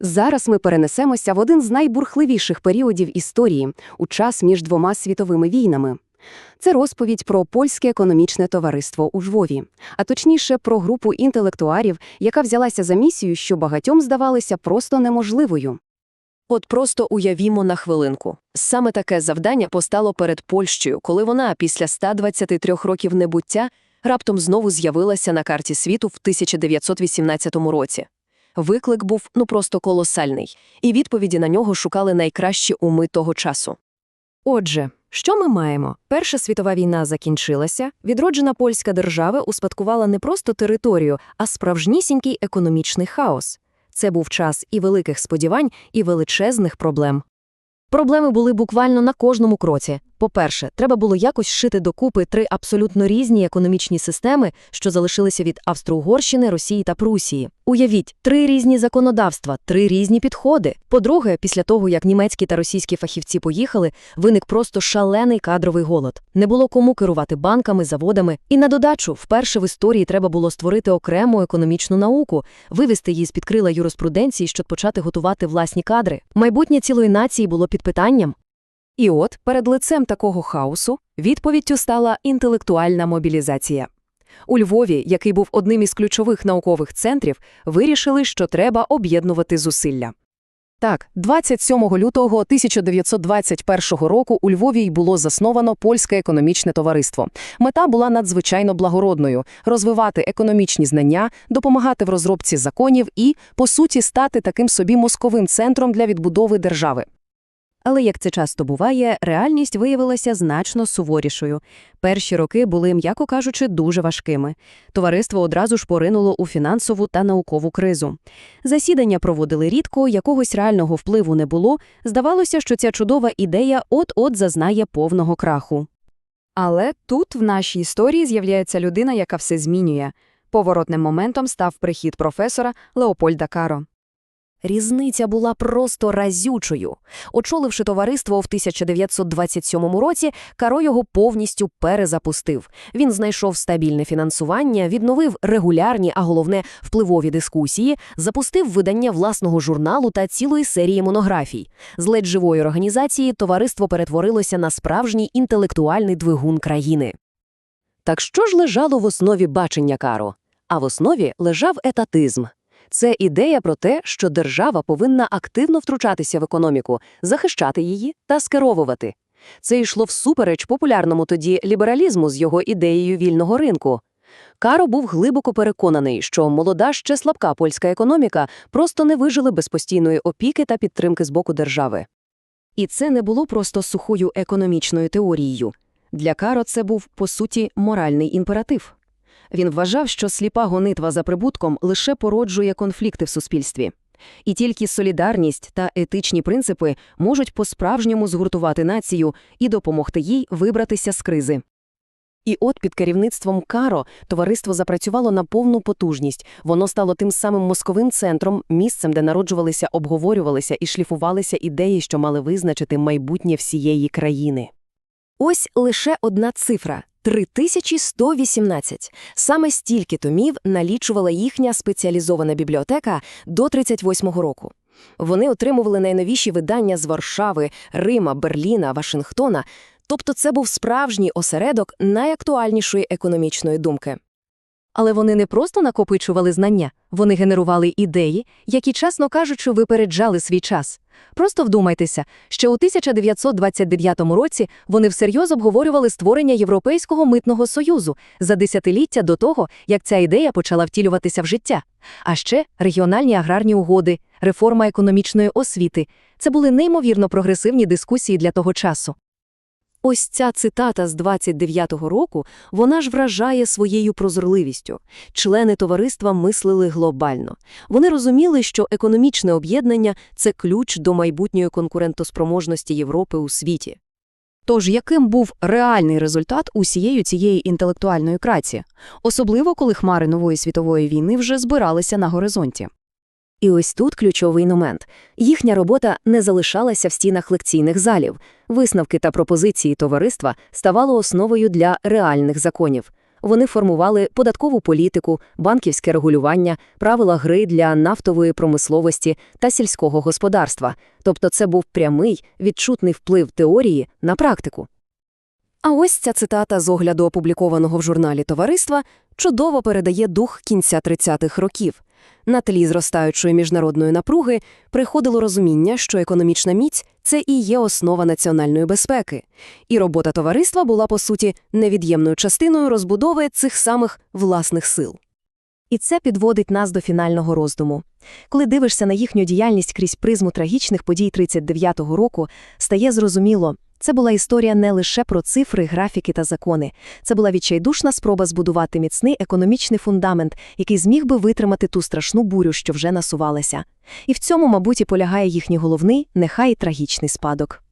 Зараз ми перенесемося в один з найбурхливіших періодів історії у час між двома світовими війнами. Це розповідь про польське економічне товариство у Львові, а точніше про групу інтелектуарів, яка взялася за місію, що багатьом здавалося просто неможливою. От просто уявімо на хвилинку. Саме таке завдання постало перед Польщею, коли вона після 123 років небуття раптом знову з'явилася на карті світу в 1918 році. Виклик був ну просто колосальний, і відповіді на нього шукали найкращі уми того часу. Отже, що ми маємо? Перша світова війна закінчилася, відроджена польська держава успадкувала не просто територію, а справжнісінький економічний хаос. Це був час і великих сподівань, і величезних проблем. Проблеми були буквально на кожному кроці. По-перше, треба було якось шити докупи три абсолютно різні економічні системи, що залишилися від Австро-Угорщини, Росії та Прусії. Уявіть, три різні законодавства, три різні підходи. По-друге, після того, як німецькі та російські фахівці поїхали, виник просто шалений кадровий голод. Не було кому керувати банками, заводами. І на додачу, вперше в історії треба було створити окрему економічну науку, вивести її з-під крила юриспруденції, щоб почати готувати власні кадри. Майбутнє цілої нації було під питанням. І от перед лицем такого хаосу відповіддю стала інтелектуальна мобілізація. У Львові, який був одним із ключових наукових центрів, вирішили, що треба об'єднувати зусилля. Так, 27 лютого 1921 року у Львові й було засновано Польське економічне товариство. Мета була надзвичайно благородною – розвивати економічні знання, допомагати в розробці законів і, по суті, стати таким собі мозковим центром для відбудови держави. Але, як це часто буває, реальність виявилася значно суворішою. Перші роки були, м'яко кажучи, дуже важкими. Товариство одразу ж поринуло у фінансову та наукову кризу. Засідання проводили рідко, якогось реального впливу не було. Здавалося, що ця чудова ідея от-от зазнає повного краху. Але тут в нашій історії з'являється людина, яка все змінює. Поворотним моментом став прихід професора Леопольда Каро. Різниця була просто разючою. Очоливши товариство в 1927 році, Каро його повністю перезапустив. Він знайшов стабільне фінансування, відновив регулярні, а головне впливові дискусії, запустив видання власного журналу та цілої серії монографій. З ледь живої організації товариство перетворилося на справжній інтелектуальний двигун країни. Так що ж лежало в основі бачення Каро? А в основі лежав етатизм. Це ідея про те, що держава повинна активно втручатися в економіку, захищати її та скеровувати. Це йшло всупереч популярному тоді лібералізму з його ідеєю вільного ринку. Каро був глибоко переконаний, що молода ще слабка польська економіка просто не вижили без постійної опіки та підтримки з боку держави. І це не було просто сухою економічною теорією. Для Каро це був, по суті, моральний імператив. Він вважав, що сліпа гонитва за прибутком лише породжує конфлікти в суспільстві. І тільки солідарність та етичні принципи можуть по-справжньому згуртувати націю і допомогти їй вибратися з кризи. І от під керівництвом Каро товариство запрацювало на повну потужність. Воно стало тим самим мозковим центром, місцем, де народжувалися, обговорювалися і шліфувалися ідеї, що мали визначити майбутнє всієї країни. Ось лише одна цифра 3118. Саме стільки томів налічувала їхня спеціалізована бібліотека до 38-го року. Вони отримували найновіші видання з Варшави, Рима, Берліна, Вашингтона, тобто це був справжній осередок найактуальнішої економічної думки. Але вони не просто накопичували знання, вони генерували ідеї, які, чесно кажучи, випереджали свій час. Просто вдумайтеся, що у 1929 році вони всерйоз обговорювали створення Європейського митного союзу за десятиліття до того, як ця ідея почала втілюватися в життя. А ще регіональні аграрні угоди, реформа економічної освіти – це були неймовірно прогресивні дискусії для того часу. Ось ця цитата з 29-го року, вона ж вражає своєю прозорливістю. Члени товариства мислили глобально. Вони розуміли, що економічне об'єднання – це ключ до майбутньої конкурентоспроможності Європи у світі. Тож яким був реальний результат усієї цієї інтелектуальної праці, особливо коли хмари нової світової війни вже збиралися на горизонті? І ось тут ключовий момент. Їхня робота не залишалася в стінах лекційних залів. Висновки та пропозиції товариства ставали основою для реальних законів. Вони формували податкову політику, банківське регулювання, правила гри для нафтової промисловості та сільського господарства. Тобто це був прямий, відчутний вплив теорії на практику. А ось ця цитата з огляду опублікованого в журналі товариства чудово передає дух кінця 30-х років. На тлі зростаючої міжнародної напруги приходило розуміння, що економічна міць – це і є основа національної безпеки. І робота товариства була, по суті, невід'ємною частиною розбудови цих самих власних сил. І це підводить нас до фінального роздуму. Коли дивишся на їхню діяльність крізь призму трагічних подій 39-го року, стає зрозуміло, це була історія не лише про цифри, графіки та закони. Це була відчайдушна спроба збудувати міцний економічний фундамент, який зміг би витримати ту страшну бурю, що вже насувалася. І в цьому, мабуть, і полягає їхній головний, нехай трагічний спадок.